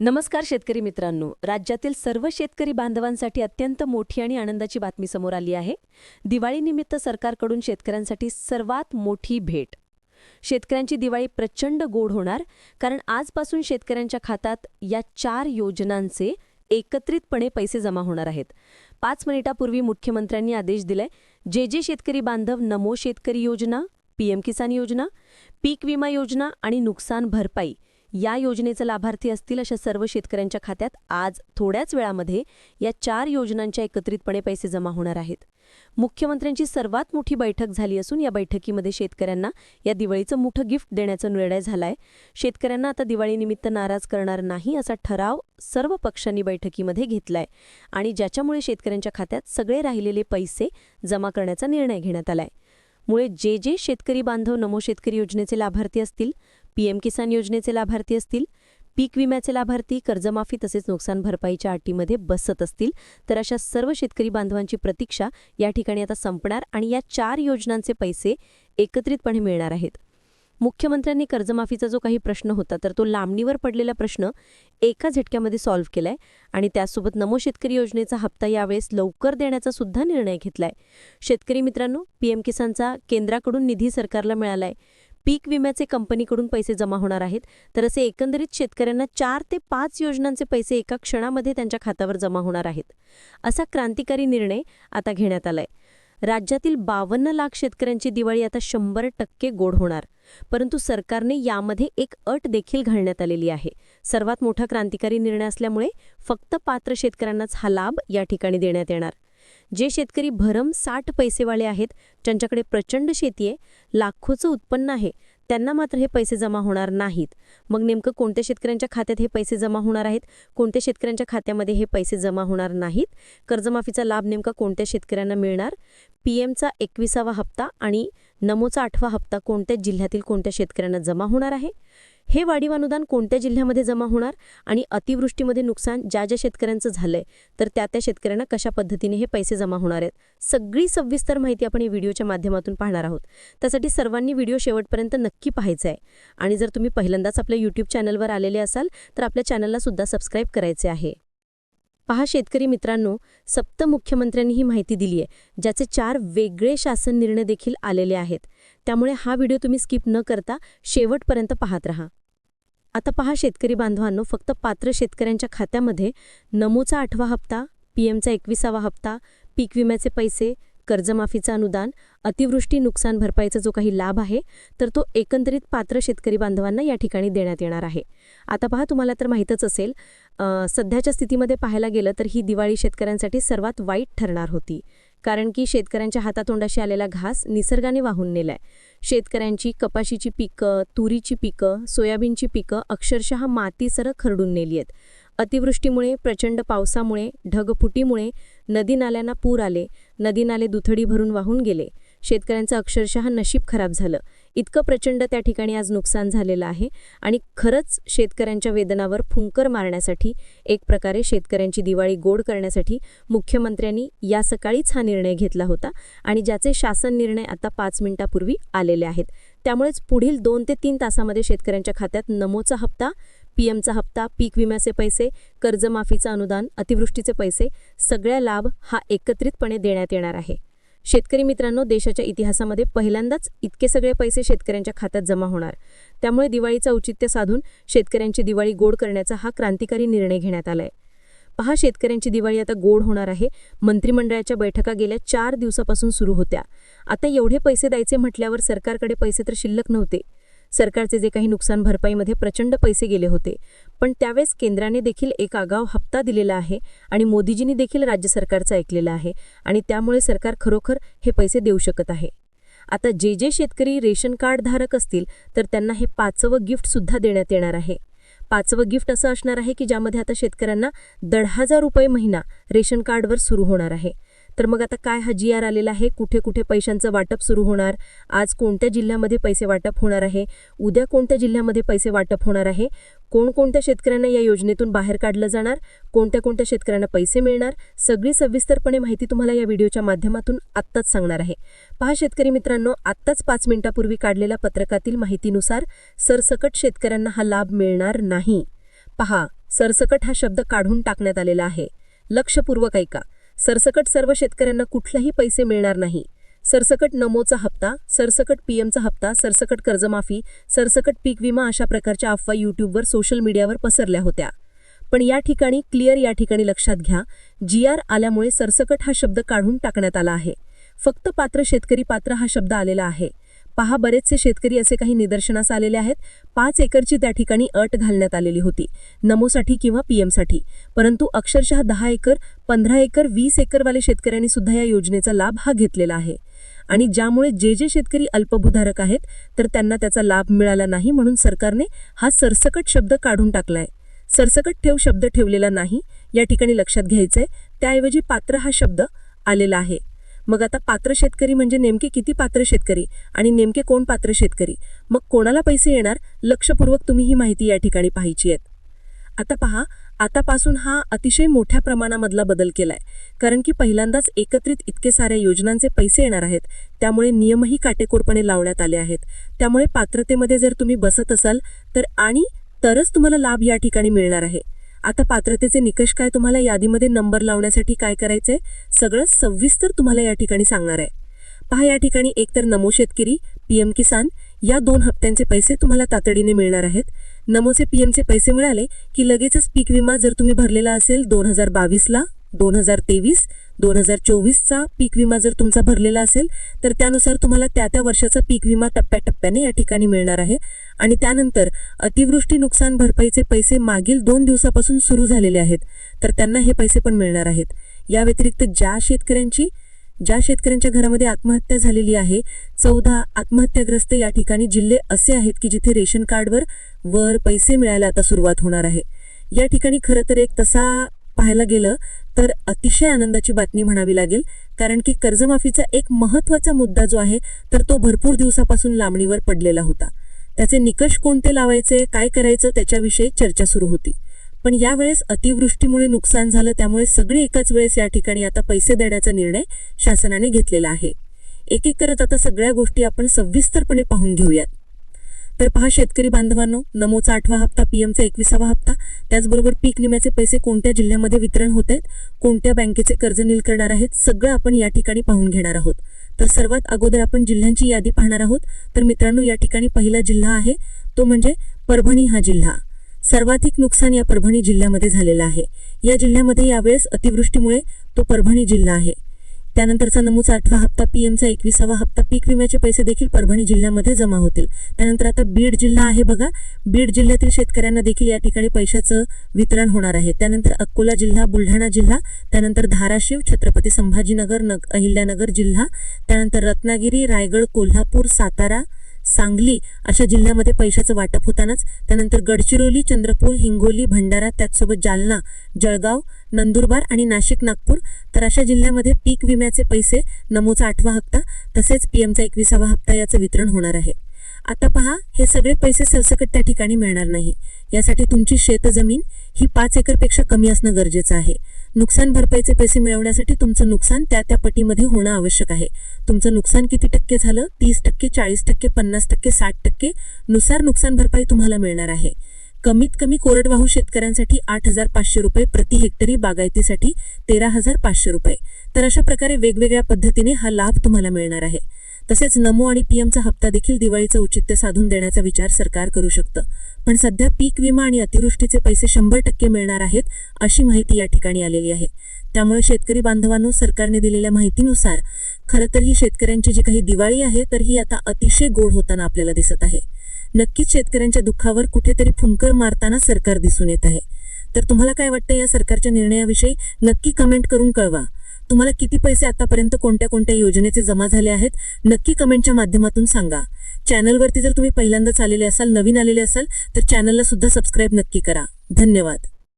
नमस्कार शेतकरी मित्रांनो. राज्यातील सर्व शेतकरी बांधवांसाठी अत्यंत मोठी आणि आनंदाची बातमी समोर आली आहे. दिवाळीनिमित्त सरकारकडून शेतकऱ्यांसाठी सर्वात मोठी भेट. शेतकऱ्यांची दिवाळी प्रचंड गोड होणार कारण आजपासून शेतकऱ्यांच्या खात्यात या चार योजनांचे एकत्रितपणे पैसे जमा होणार आहेत. पाच मिनिटापूर्वी मुख्यमंत्र्यांनी आदेश दिलाय जे जे शेतकरी बांधव नमो शेतकरी योजना पीएम किसान योजना पीक विमा योजना आणि नुकसान भरपाई या योजनेचे लाभार्थी असतील अशा सर्व शेतकऱ्यांच्या खात्यात आज थोड्याच वेळामध्ये या चार योजनांच्या एकत्रितपणे पैसे जमा होणार आहेत. मुख्यमंत्र्यांची सर्वात मोठी बैठक झाली असून या बैठकीमध्ये शेतकऱ्यांना या दिवाळीचं मोठं गिफ्ट देण्याचा निर्णय झालाय. शेतकऱ्यांना आता दिवाळीनिमित्त नाराज करणार नाही असा ठराव सर्व पक्षांनी बैठकीमध्ये घेतलाय आणि ज्याच्यामुळे शेतकऱ्यांच्या खात्यात सगळे राहिलेले पैसे जमा करण्याचा निर्णय घेण्यात आलाय. मुळे जे जे शेतकरी बांधव नमो शेतकरी योजनेचे लाभार्थी असतील पीएम किसान योजनेचे लाभार्थी असतील पीक विम्याचे लाभार्थी कर्जमाफी तसेच नुकसान भरपाईच्या अटीमध्ये बसत असतील तर अशा सर्व शेतकरी बांधवांची प्रतीक्षा या ठिकाणी आता संपणार आणि या चार योजनांचे पैसे एकत्रितपणे मिळणार आहेत. मुख्यमंत्र्यांनी कर्जमाफीचा जो काही प्रश्न होता तर तो लांबणीवर पडलेला प्रश्न एका झटक्यामध्ये सॉल्व्ह केलाय. आणि त्यासोबत नमो शेतकरी योजनेचा हप्ता यावेळेस लवकर देण्याचा सुद्धा निर्णय घेतलाय. शेतकरी मित्रांनो पीएम किसानचा केंद्राकडून निधी सरकारला मिळालाय. पीक विम्याचे कंपनीकडून पैसे जमा होणार आहेत. तर असे एकंदरीत शेतकऱ्यांना चार ते पाच योजनांचे पैसे एका क्षणामध्ये त्यांच्या खात्यावर जमा होणार आहेत. असा क्रांतिकारी निर्णय आता घेण्यात आलाय. राज्यातील बावन्न लाख शेतकऱ्यांची दिवाळी आता शंभर टक्के गोड होणार. परंतु सरकारने यामध्ये एक अट देखील घालण्यात आलेली आहे. सर्वात मोठा क्रांतिकारी निर्णय असल्यामुळे फक्त पात्र शेतकऱ्यांनाच हा लाभ या ठिकाणी देण्यात येणार. जे शेतकरी भरम साठ पैसेवाले आहेत ज्यांच्याकडे प्रचंड शेती आहे लाखोचं उत्पन्न आहे त्यांना मात्र हे पैसे जमा होणार नाहीत. मग नेमकं कोणत्या शेतकऱ्यांच्या खात्यात हे पैसे जमा होणार आहेत? कोणत्या शेतकऱ्यांच्या खात्यामध्ये हे पैसे जमा होणार नाहीत? कर्जमाफीचा लाभ नेमका कोणत्या शेतकऱ्यांना मिळणार? पीएमचा एकविसावा हप्ता आणि नमोचा आठवा हप्ता कोणत्या जिल्ह्यातील कोणत्या शेतकऱ्यांना जमा होणार आहे? हे वाढीव अनुदान कोणत्या जिल्ह्यामध्ये जमा होणार? आणि अतिवृष्टीमध्ये नुकसान ज्या ज्या शेतकऱ्यांचं झालंय तर त्या त्या शेतकऱ्यांना कशा पद्धतीने हे पैसे जमा होणार आहेत? सगळी सविस्तर माहिती आपण या व्हिडिओच्या माध्यमातून पाहणार आहोत. त्यासाठी सर्वांनी व्हिडिओ शेवटपर्यंत नक्की पाहायचा आहे आणि जर तुम्ही पहिल्यांदाच आपल्या यूट्यूब चॅनलवर आलेले असाल तर आपल्या चॅनलला सुद्धा सबस्क्राईब करायचे आहे. पहा शेतकरी मित्रांनो सप्त मुख्यमंत्र्यांनी ही माहिती दिली आहे ज्याचे चार वेगळे शासन निर्णय देखील आलेले आहेत. त्यामुळे हा व्हिडिओ तुम्ही स्किप न करता शेवटपर्यंत पाहत राहा. आता पहा शेतकरी बांधवांनो फक्त पात्र शेतकऱ्यांच्या खात्यामध्ये नमोचा आठवा हप्ता पीएमचा एकविसावा हप्ता पीक विम्याचे पैसे कर्जमाफीचं अनुदान अतिवृष्टी नुकसान भरपाईचा जो काही लाभ आहे तर तो एकंदरीत पात्र शेतकरी बांधवांना या ठिकाणी देण्यात येणार आहे. आता पहा तुम्हाला तर माहीतच असेल सध्याच्या स्थितीमध्ये पाहायला गेलं तर ही दिवाळी शेतकऱ्यांसाठी सर्वात वाईट ठरणार होती. कारण की शेतकऱ्यांच्या हातातोंडाशी आलेला घास निसर्गाने वाहून नेलाय. शेतकऱ्यांची कपाशीची पिकं तुरीची पिकं सोयाबीनची पिकं अक्षरशः मातीसर खरडून नेली आहेत अतिवृष्टीमुळे प्रचंड पावसामुळे ढगफुटीमुळे नदी नाल्यांना पूर आले. नदी नाले दुथडी भरून वाहून गेले. शेतकऱ्यांचं अक्षरशः नशीब खराब झालं. इतकं प्रचंड त्या ठिकाणी आज नुकसान झालेलं आहे. आणि खरंच शेतकऱ्यांच्या वेदनावर फुंकर मारण्यासाठी एक प्रकारे शेतकऱ्यांची दिवाळी गोड करण्यासाठी मुख्यमंत्र्यांनी या सकाळीच हा निर्णय घेतला होता आणि ज्याचे शासन निर्णय आता पाच मिनिटापूर्वी आलेले आहेत. त्यामुळेच पुढील दोन ते तीन तासामध्ये शेतकऱ्यांच्या खात्यात नमोचा हप्ता पीएमचा हप्ता पीक विम्याचे पैसे कर्जमाफीचं अनुदान अतिवृष्टीचे पैसे सगळ्या लाभ हा एकत्रितपणे देण्यात येणार आहे. शेतकरी मित्रांनो देशाच्या इतिहासामध्ये पहिल्यांदाच इतके सगळे पैसे शेतकऱ्यांच्या खात्यात जमा होणार. त्यामुळे दिवाळीचं औचित्य साधून शेतकऱ्यांची दिवाळी गोड करण्याचा हा क्रांतिकारी निर्णय घेण्यात आलाय. पहा शेतकऱ्यांची दिवाळी आता गोड होणार आहे. मंत्रिमंडळाच्या बैठका गेल्या चार दिवसापासून सुरू होत्या. आता एवढे पैसे द्यायचे म्हटल्यावर सरकारकडे पैसे तर शिल्लक नव्हते. सरकारचे जे काही नुकसान भरपाईमध्ये प्रचंड पैसे गेले होते. पण त्यावेळेस केंद्राने देखील एक आगाव हप्ता दिलेला आहे आणि मोदीजींनी देखील राज्य सरकारचं ऐकलेलं आहे आणि त्यामुळे सरकार खरोखर हे पैसे देऊ शकत आहे. आता जे जे शेतकरी रेशन कार्ड धारक असतील तर त्यांना हे पाचवं गिफ्ट सुद्धा देण्यात येणार आहे. पाचवं गिफ्ट असं असणार आहे की ज्यामध्ये आता शेतकऱ्यांना दड हजार रुपये महिना रेशन कार्डवर सुरू होणार आहे. तर मग आता काय हा जी आर आलेला आहे? कुठे कुठे पैशांचं वाटप सुरू होणार? आज कोणत्या जिल्ह्यामध्ये पैसे वाटप होणार आहे? उद्या कोणत्या जिल्ह्यामध्ये पैसे वाटप होणार आहे? कोणकोणत्या शेतकऱ्यांना या योजनेतून बाहेर काढलं जाणार? कोणत्या कोणत्या शेतकऱ्यांना पैसे मिळणार? सगळी सविस्तरपणे माहिती तुम्हाला या व्हिडिओच्या माध्यमातून आत्ताच सांगणार आहे. पहा शेतकरी मित्रांनो आत्ताच पाच मिनिटापूर्वी काढलेल्या पत्रकातील माहितीनुसार सरसकट शेतकऱ्यांना हा लाभ मिळणार नाही. पहा सरसकट हा शब्द काढून टाकण्यात आलेला आहे. लक्षपूर्वक ऐका. सरसकट सर्व शेतकऱ्यांना कुठलाही पैसे मिळणार नाही. सरसकट नमोचा हप्ता सरसकट पीएमचा हप्ता सरसकट कर्जमाफी सरसकट पीक विमा अशा प्रकारच्या अफवा यूट्यूबवर सोशल मीडियावर पसरल्या होत्या. पण या ठिकाणी क्लिअर या ठिकाणी लक्षात घ्या जी आर आल्यामुळे सरसकट हा शब्द काढून टाकण्यात आला आहे. फक्त पात्र शेतकरी पात्र हा शब्द आलेला आहे. पहा बरेचसे शेतकरी असे काही निदर्शनास आलेले आहेत. पाच एकरची त्या ठिकाणी अट घालण्यात आलेली होती. नमोसाठी किंवा पीएमसाठी. परंतु अक्षरशः दहा एकर पंधरा एकर वीस एकरवाले शेतकऱ्यांनी सुद्धा या योजनेचा लाभ हा घेतलेला आहे. आणि ज्यामुळे जे जे शेतकरी अल्पभूधारक आहेत तर त्यांना त्याचा लाभ मिळाला नाही म्हणून सरकारने हा सरसकट शब्द काढून टाकलाय. सरसकट ठेव शब्द ठेवलेला नाही या ठिकाणी लक्षात घ्यायचंय. त्याऐवजी पात्र हा शब्द आलेला आहे. मग आता पात्र शेतकरी म्हणजे नेमके किती पात्र शेतकरी आणि नेमके कोण पात्र शेतकरी? मग कोणाला पैसे येणार? लक्षपूर्वक तुम्ही ही माहिती या ठिकाणी पाहायची आहेत. आता पहा आतापासून हा अतिशय मोठ्या प्रमाणामधला बदल केलाय. कारण की पहिल्यांदाच एकत्रित इतके साऱ्या योजनांचे पैसे येणार आहेत. त्यामुळे नियमही काटेकोरपणे लावण्यात आले आहेत. त्यामुळे पात्रतेमध्ये जर तुम्ही बसत असाल तर आणि तरच तुम्हाला लाभ या ठिकाणी मिळणार आहे. आता पात्रतेचे निकष काय? तुम्हाला यादीमध्ये नंबर लावण्यासाठी काय करायचंय? सगळं सविस्तर तुम्हाला या ठिकाणी सांगणार आहे. पहा या ठिकाणी एकतर नमो शेतकरी पीएम किसान या दोन हप्त्यांचे पैसे तुम्हाला तातडीने मिळणार आहेत. नमोचे पीएमचे पैसे मिळाले की लगेचच पीक विमा जर तुम्ही भरलेला असेल दोन हजार बावीसला दोन हजार तेवीस दोन हजार चोवीसचा पीक विमा जर तुमचा भरलेला असेल तर त्यानुसार तुम्हाला त्या त्या वर्षाचा पीक विमा टप्प्याटप्प्याने या ठिकाणी मिळणार आहे. आणि त्यानंतर अतिवृष्टी नुकसान भरपाईचे पैसे मागील दोन दिवसापासून सुरू झालेले आहेत तर त्यांना हे पैसे पण मिळणार आहेत. या व्यतिरिक्त ज्या शेतकऱ्यांची ज्या शेतकऱ्यांच्या घरामध्ये आत्महत्या झालेली आहे चौदा आत्महत्याग्रस्त या ठिकाणी जिल्हे असे आहेत की जिथे रेशन कार्डवर वर पैसे मिळायला आता सुरुवात होणार आहे. या ठिकाणी खरं तर एक तसा पाहायला गेलं तर अतिशय आनंदाची बातमी म्हणावी लागेल. कारण की कर्जमाफीचा एक महत्त्वाचा मुद्दा जो आहे तर तो भरपूर दिवसापासून लांबणीवर पडलेला होता. त्याचे निकष कोणते लावायचे काय करायचं त्याच्याविषयी चर्चा सुरू होती. पण यावेळेस अतिवृष्टीमुळे नुकसान झालं त्यामुळे सगळे एकाच वेळेस या ठिकाणी आता पैसे देण्याचा निर्णय शासनाने घेतलेला आहे. एक एक करत आता सगळ्या गोष्टी आपण सविस्तरपणे पाहून घेऊयात. तर पहा शेतकरी बांधवांनो नमोचा आठवा हप्ता पीएमचा एकविसावा हप्ता. त्याचबरोबर पीक विम्याचे पैसे कोणत्या जिल्ह्यामध्ये वितरण होत आहेत? कोणत्या बँकेचे कर्ज नील करणार आहेत? सगळं आपण या ठिकाणी पाहून घेणार आहोत. तर सर्वात अगोदर आपण जिल्ह्यांची यादी पाहणार आहोत. तर मित्रांनो या ठिकाणी पहिला जिल्हा आहे तो म्हणजे परभणी हा जिल्हा. सर्वाधिक नुकसान या परभणी जिल्ह्यामध्ये झालेलं आहे. या जिल्ह्यामध्ये यावेळेस अतिवृष्टीमुळे तो परभणी जिल्हा आहे. त्यानंतरचा नमूचा आठवा हप्ता पीएमचा एकविसावा हप्ता पीक विम्याचे पैसे देखील परभणी जिल्ह्यामध्ये जमा होतील. त्यानंतर आता बीड जिल्हा आहे बघा. बीड जिल्ह्यातील शेतकऱ्यांना देखील या ठिकाणी पैशाचं वितरण होणार आहे. त्यानंतर अकोला जिल्हा बुलढाणा जिल्हा त्यानंतर धाराशिव छत्रपती संभाजीनगर नग अहिल्यानगर जिल्हा त्यानंतर रत्नागिरी रायगड कोल्हापूर सातारा सांगली अशा जिल्ह्यामध्ये पैशाचं वाटप होतानाच त्यानंतर गडचिरोली चंद्रपूर हिंगोली भंडारा त्याचसोबत जालना जळगाव नंदुरबार आणि नाशिक नागपूर तर अशा जिल्ह्यामध्ये पीक विम्याचे पैसे नमोचा आठवा हप्ता तसेच पीएमचा एकविसावा हप्ता याचं वितरण होणार आहे. आता पहा हे सगळे पैसे सरसकट त्या ठिकाणी मिळणार नाही. यासाठी तुमची शेतजमीन ही पाच एकरपेक्षा कमी असणं गरजेचं आहे. नुकसान भरपाईचे पैसे मिळवण्यासाठी तुमचं नुकसान त्या त्या पटीमध्ये होणं आवश्यक आहे. तुमचं नुकसान किती टक्के झालं? तीस टक्के चाळीस टक्के पन्नास टक्के साठ टक्के नुसार नुकसान भरपाई तुम्हाला मिळणार आहे. कमीत कमी कोरडवाहू शेतकऱ्यांसाठी आठ हजार पाचशे रुपये प्रति हेक्टरी बागायतीसाठी तेरा हजार पाचशे रुपये. तर अशा प्रकारे वेगवेगळ्या पद्धतीने हा लाभ तुम्हाला मिळणार आहे. तसेच नमो आणि पीएमचा हप्ता देखील दिवाळीचं औचित्य साधून देण्याचा विचार सरकार करू शकतं. पण सध्या पीक विमा आणि अतिवृष्टीचे पैसे शंभर टक्के मिळणार आहेत अशी माहिती या ठिकाणी आलेली आहे. त्यामुळे शेतकरी बांधवांनो सरकारने दिलेल्या माहितीनुसार खरं तर ही शेतकऱ्यांची जी काही दिवाळी आहे तर ही आता अतिशय गोड होताना आपल्याला दिसत आहे. नक्कीच शेतकऱ्यांच्या दुःखावर कुठेतरी फुंकर मारताना सरकार दिसून येत आहे. तर तुम्हाला काय वाटतं या सरकारच्या निर्णयाविषयी? नक्की कमेंट करून कळवा. तुम्हाला किती पैसे आतापर्यंत कोणत्या कोणत्या योजनेचे जमा झाले आहेत? नक्की कमेंटच्या माध्यमातून सांगा. चॅनलवरती जर तुम्ही पहिल्यांदाच आलेले असाल नवीन आलेले असाल तर चॅनलला सुद्धा सबस्क्राईब नक्की करा. धन्यवाद.